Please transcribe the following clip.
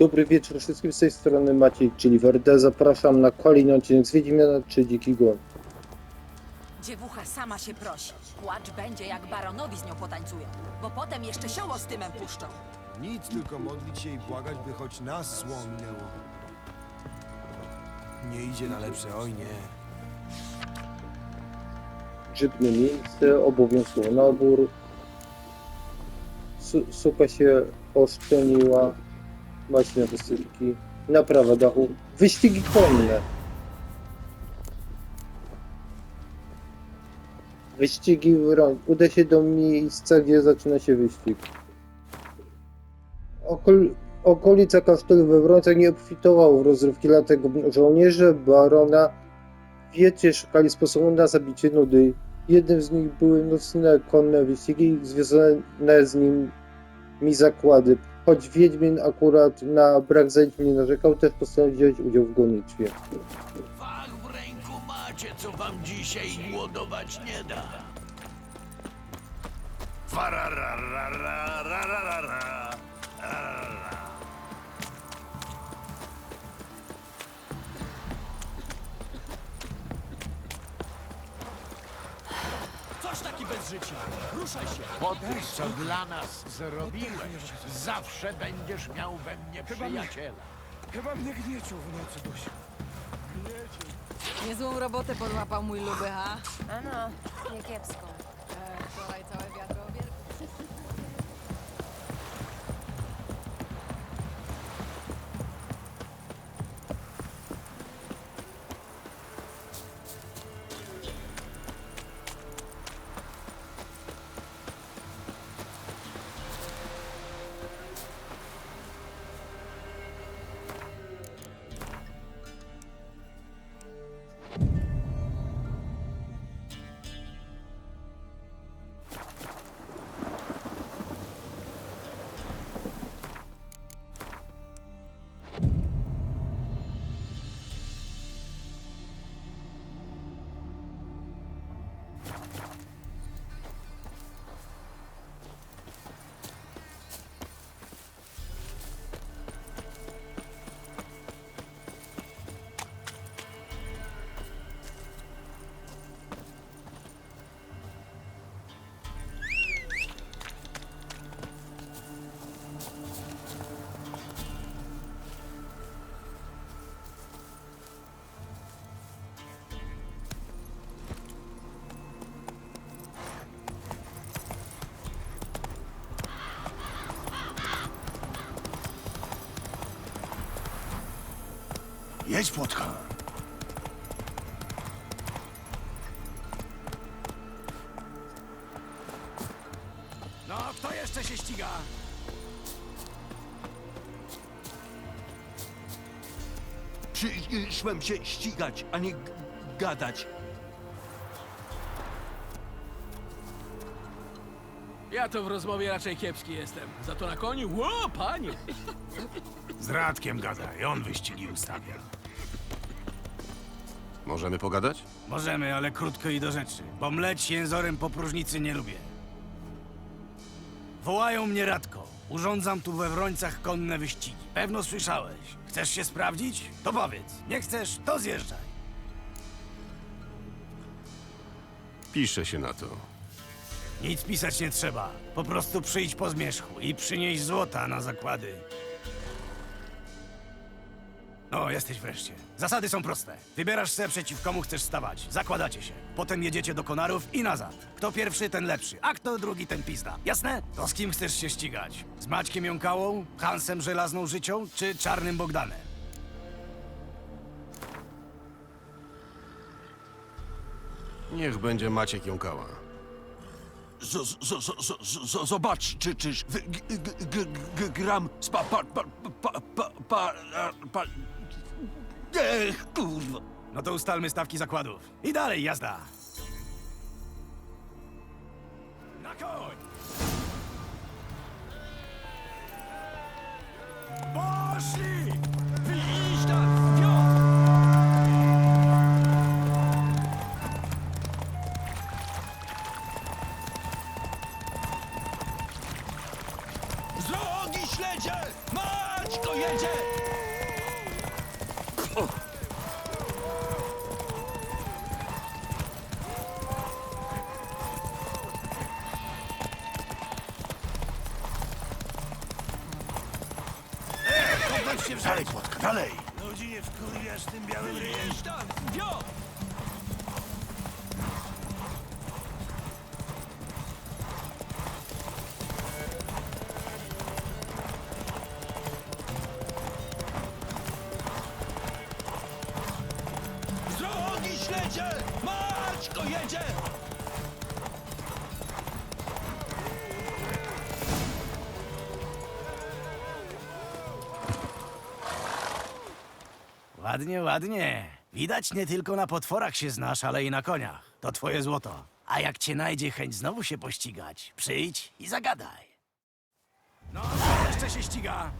Dobry wieczór wszystkim z tej strony Maciej, czyli Werde. Zapraszam na kolejny odcinek z Wiedźmiana czy Dziki Gon. Dziewucha sama się prosi. Płacz będzie, jak baronowi z nią potańcują. Bo potem jeszcze sioło z tymem puszczą. Nic, tylko modlić się i błagać, by choć nas zło minęło. Nie idzie na lepsze, oj nie. Grzybne miejsce, obowiązkowy nabór. Su suka się oszczeniła. Maśne wysypki. Naprawa dachu. Wyścigi konne. Wyścigi w rąk. Uda się do miejsca, gdzie zaczyna się wyścig. Okol okolica kasztelu we Wrońcach nie obfitowało w rozrywki, dlatego żołnierze barona wiecie szukali sposobu na zabicie nudy. Jednym z nich były nocne konne wyścigi związane z nim mi zakłady. Choć Wiedźmin akurat na brak zajęć nie narzekał, też postanowił wziąć udział w gonitwie. Fach w ręku macie, co wam dzisiaj głodować nie da. Farararararararara. Coś taki bez życia! Ruszaj się! Po tym, co dla nas zrobiłeś, zawsze będziesz miał we mnie przyjaciela. Chyba mnie gniecił w nocy dusił. Niezłą robotę podłapał mój luby, ha? Ano, nie kiepsko. Jedź, Płotka. No, kto jeszcze się ściga? Przyszłem się ścigać, a nie gadać. Ja to w rozmowie raczej kiepski jestem. Za to na koniu? Ło, panie! Z Radkiem gadaj, on wyścigi ustawia. Możemy pogadać? Możemy, ale krótko i do rzeczy, bo mleć jęzorem po próżnicy nie lubię. Wołają mnie Radko. Urządzam tu we Wrońcach konne wyścigi. Pewno słyszałeś. Chcesz się sprawdzić? To powiedz. Nie chcesz? To zjeżdżaj. Pisze się na to. Nic pisać nie trzeba. Po prostu przyjdź po zmierzchu i przynieś złota na zakłady. No, jesteś wreszcie. Zasady są proste. Wybierasz se przeciw komu chcesz stawać. Zakładacie się. Potem jedziecie do Konarów i nazad. Kto pierwszy, ten lepszy, a kto drugi, ten pizda. Jasne? To z kim chcesz się ścigać? Z Maćkiem Jąkałą, Hansem Żelazną Życią czy Czarnym Bogdanem? Niech będzie Maciek jąkała. Z, z, z, z, z, zobacz, czy, czyż w- g, g, g, g, gram z pa, pa, pa, pa, pa, pa, pa, Ech, kurwa. No to ustalmy stawki zakładów. I dalej jazda. Na koń! Poszli! Wyjść na wio! Drogi śledzie! Maćko jedzie! Podnoś się w Dalej, Płotka, dalej! Ludzi nie wkurwiasz tym białym ryjem. Śledzie! Maćko jedzie! Ładnie, ładnie. Widać nie tylko na potworach się znasz, ale i na koniach. To twoje złoto. A jak cię najdzie chęć znowu się pościgać, przyjdź i zagadaj. No, jeszcze się ściga?